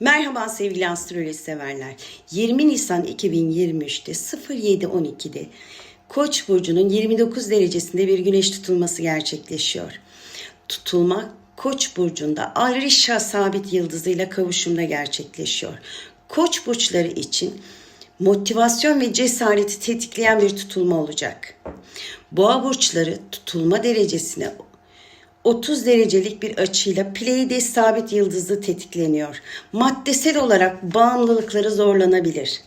Merhaba sevgili astroloji severler. 20 Nisan 2023'te 07.12'de Koç burcunun 29 derecesinde bir güneş tutulması gerçekleşiyor. Tutulma Koç burcunda Ayrışa sabit yıldızıyla kavuşumda gerçekleşiyor. Koç burçları için motivasyon ve cesareti tetikleyen bir tutulma olacak. Boğa burçları tutulma derecesine 30 derecelik bir açıyla Pleiades sabit yıldızı tetikleniyor. Maddesel olarak bağımlılıkları zorlanabilir.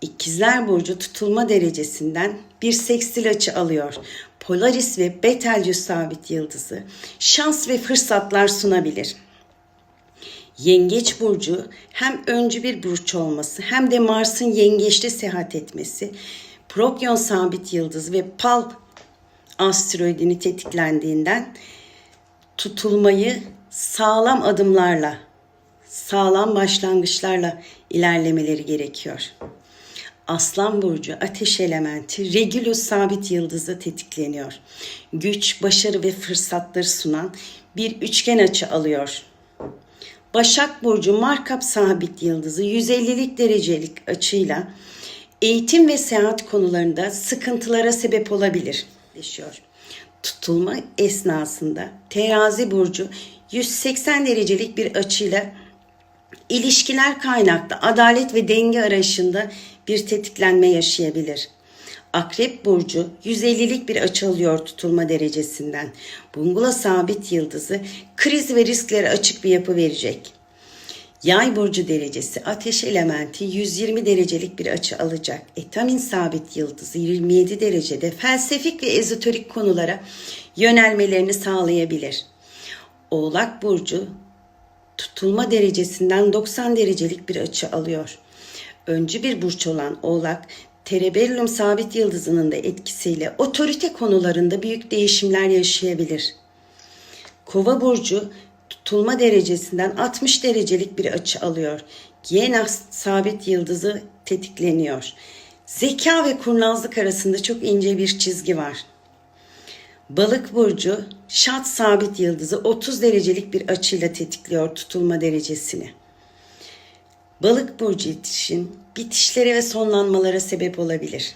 İkizler Burcu tutulma derecesinden bir sekstil açı alıyor. Polaris ve Betelgeuse sabit yıldızı şans ve fırsatlar sunabilir. Yengeç burcu hem öncü bir burç olması hem de Mars'ın yengeçte seyahat etmesi, Prokyon sabit yıldızı ve Pal asteroidini tetiklendiğinden tutulmayı sağlam adımlarla, sağlam başlangıçlarla ilerlemeleri gerekiyor. Aslan burcu ateş elementi Regulus sabit yıldızı tetikleniyor. Güç, başarı ve fırsatları sunan bir üçgen açı alıyor. Başak Burcu Markap sabit yıldızı 150'lik derecelik açıyla eğitim ve seyahat konularında sıkıntılara sebep olabilir. Yaşıyor. Tutulma esnasında terazi burcu 180 derecelik bir açıyla ilişkiler kaynaklı adalet ve denge arayışında bir tetiklenme yaşayabilir. Akrep burcu 150'lik bir açı alıyor tutulma derecesinden. Bungula sabit yıldızı kriz ve risklere açık bir yapı verecek. Yay burcu derecesi ateş elementi 120 derecelik bir açı alacak. Etamin sabit yıldızı 27 derecede felsefik ve ezoterik konulara yönelmelerini sağlayabilir. Oğlak burcu tutulma derecesinden 90 derecelik bir açı alıyor. Öncü bir burç olan Oğlak, Terebellum sabit yıldızının da etkisiyle otorite konularında büyük değişimler yaşayabilir. Kova burcu tutulma derecesinden 60 derecelik bir açı alıyor. Yena sabit yıldızı tetikleniyor. Zeka ve kurnazlık arasında çok ince bir çizgi var. Balık burcu şat sabit yıldızı 30 derecelik bir açıyla tetikliyor tutulma derecesini. Balık burcu için bitişlere ve sonlanmalara sebep olabilir.